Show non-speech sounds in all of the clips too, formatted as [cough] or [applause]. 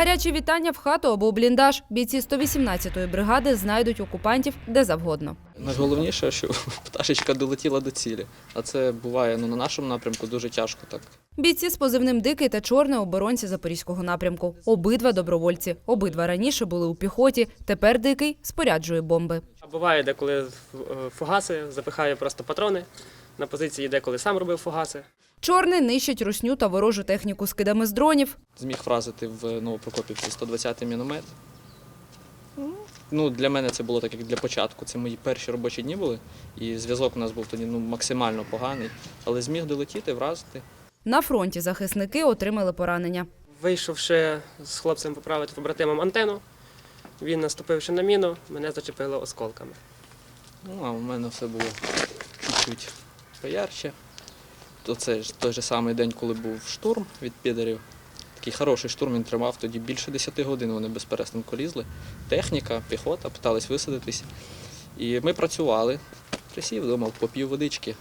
гарячі вітання в хату або у бліндаж. Бійці 118-ї бригади знайдуть окупантів де завгодно. Найголовніше, що [laughs] пташечка долетіла до цілі. А це буває ну, на нашому напрямку дуже тяжко так. Бійці з позивним Дикий та Чорний оборонці Запорізького напрямку. Обидва добровольці. Обидва раніше були у піхоті. Тепер Дикий споряджує бомби. А буває деколи е, фугаси, запихає просто патрони на позиції, деколи сам робив фугаси. Чорний нищить русню та ворожу техніку скидами з дронів. Зміг вразити в Новопрокопівці 120-й міномет. Ну, для мене це було так, як для початку. Це мої перші робочі дні були, і зв'язок у нас був тоді ну, максимально поганий. Але зміг долетіти, вразити. На фронті захисники отримали поранення. Вийшовши з хлопцем поправити побратимом антенну, він наступивши на міну, мене зачепило осколками. Ну, а у мене все було чуть-чуть поярче. То той же самий день, коли був штурм від підерів. Такий хороший штурм він тримав тоді більше 10 годин. Вони без перестанку лізли. Техніка, піхота, питались висадитись. І ми працювали. Присів, думав, поп'ю водички.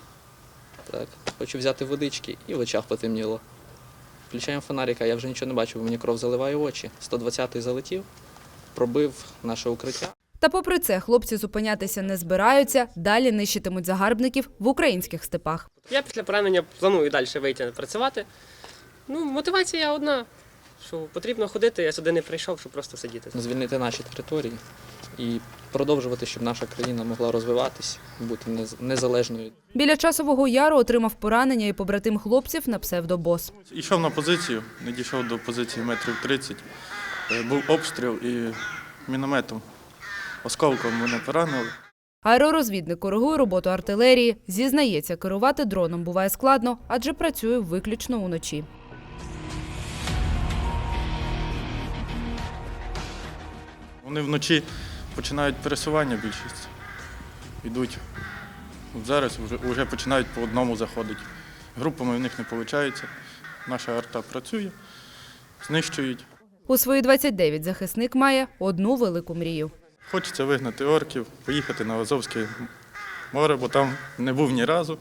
Так, хочу взяти водички, і в очах потемніло. Включаємо фонарика, я вже нічого не бачу, бо мені кров заливає очі. 120-й залетів, пробив наше укриття. Та попри це, хлопці зупинятися не збираються, далі нищитимуть загарбників в українських степах. Я після поранення планую далі вийти працювати. Ну, мотивація одна, що потрібно ходити, я сюди не прийшов, щоб просто сидіти. звільнити наші території і продовжувати, щоб наша країна могла розвиватись, бути нез- незалежною. Біля часового яру отримав поранення і побратим хлопців на псевдобос. Йшов на позицію, не дійшов до позиції метрів 30. Е, Був обстріл і мінометом осколком мене поранили. Аеророзвідник коригує роботу артилерії. Зізнається, керувати дроном буває складно, адже працює виключно уночі. Вони вночі починають пересування більшість. Йдуть. Зараз вже, вже починають по одному заходити. Групами в них не виходить. Наша арта працює, знищують. У свої 29 захисник має одну велику мрію. Хочеться вигнати орків, поїхати на Азовське море, бо там не був ні разу.